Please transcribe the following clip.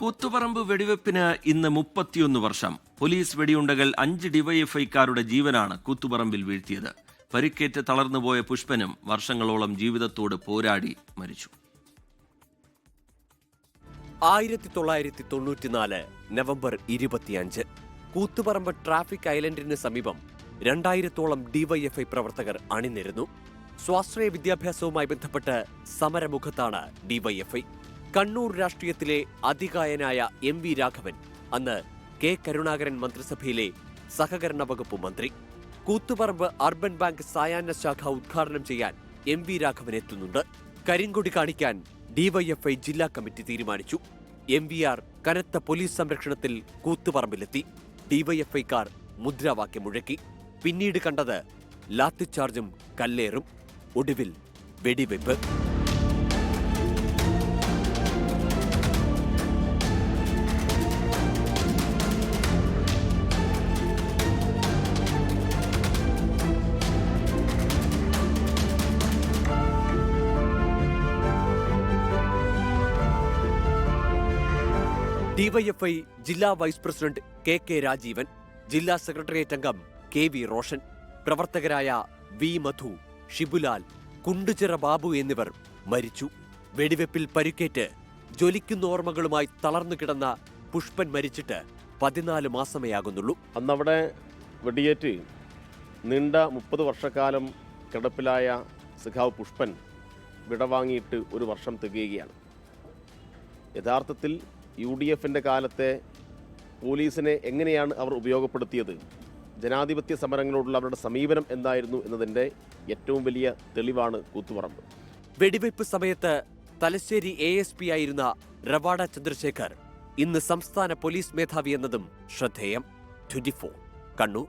കൂത്തുപറമ്പ് വെടിവെപ്പിന് ഇന്ന് മുപ്പത്തിയൊന്ന് വർഷം. പോലീസ് വെടിയുണ്ടകൾ അഞ്ച് ഡിവൈഎഫ്ഐക്കാരുടെ ജീവനാണ് കൂത്തുപറമ്പിൽ വീഴ്ത്തിയത്. പരിക്കേറ്റ് തളർന്നുപോയ പുഷ്പനും വർഷങ്ങളോളം ജീവിതത്തോട് പോരാടി മരിച്ചു. ആയിരത്തി തൊള്ളായിരത്തി തൊണ്ണൂറ്റിനാല് നവംബർ ഇരുപത്തിയഞ്ച് കൂത്തുപറമ്പ് ട്രാഫിക് ഐലൻഡിന് സമീപം രണ്ടായിരത്തോളം ഡിവൈഎഫ്ഐ പ്രവർത്തകർ അണിനിരുന്നു. സ്വാശ്രയ വിദ്യാഭ്യാസവുമായി ബന്ധപ്പെട്ട് സമരമുഖത്താണ് ഡിവൈഎഫ്ഐ. കണ്ണൂർ രാഷ്ട്രീയത്തിലെ അതികായനായ എം വി രാഘവൻ അന്ന് കെ കരുണാകരൻ മന്ത്രിസഭയിലെ സഹകരണ വകുപ്പ് മന്ത്രി. കൂത്തുപറമ്പ് അർബൻ ബാങ്ക് സായാഹ്ന ശാഖ ഉദ്ഘാടനം ചെയ്യാൻ എം വി രാഘവൻ എത്തുന്നുണ്ട്. കരിങ്കൊടി കാണിക്കാൻ ഡിവൈഎഫ്ഐ ജില്ലാ കമ്മിറ്റി തീരുമാനിച്ചു. എം വി ആർ കനത്ത പോലീസ് സംരക്ഷണത്തിൽ കൂത്തുപറമ്പിലെത്തി. ഡിവൈഎഫ്ഐക്കാർ മുദ്രാവാക്യം മുഴക്കി. പിന്നീട് കണ്ടത് ലാത്തിച്ചാർജും കല്ലേറും. ഒടുവിൽ വെടിവെപ്പ്. ഡിവൈഎഫ്ഐ ജില്ലാ vice president K K Rajeevan ജില്ലാ സെക്രട്ടേറിയറ്റ് അംഗം കെ വി റോഷൻ പ്രവർത്തകരായ വി മധു ഷിബുലാൽ കുണ്ടുചിറ ബാബു എന്നിവർ മരിച്ചു. വെടിവെപ്പിൽ പരിക്കേറ്റ് ജ്വലിക്കുന്ന ഓർമ്മകളുമായി തളർന്നു കിടന്ന പുഷ്പൻ മരിച്ചിട്ട് പതിനാല് മാസമേ ആകുന്നുള്ളൂ അന്നവിടെ വെടിയേറ്റ് നീണ്ട മുപ്പത് വർഷക്കാലം കിടപ്പിലായ സിഖാവ് പുഷ്പൻ വിടവാങ്ങിയിട്ട് ഒരു വർഷം തികയുകയാണ്. യഥാർത്ഥത്തിൽ യു ഡി എഫിന്റെ കാലത്തെ പോലീസിനെ എങ്ങനെയാണ് അവർ ഉപയോഗപ്പെടുത്തിയത്? ജനാധിപത്യ സമരങ്ങളോടുള്ള അവരുടെ സമീപനം എന്തായിരുന്നു എന്നതിന്റെ ഏറ്റവും വലിയ തെളിവാണ് കൂത്തുപറമ്പ്. വെടിവയ്പ് സമയത്ത് തലശ്ശേരി എ എസ് പി ആയിരുന്ന റവാഡ ചന്ദ്രശേഖർ ഇന്ന് സംസ്ഥാന പോലീസ് മേധാവി എന്നതും ശ്രദ്ധേയം. ട്വന്റി കണ്ണൂർ.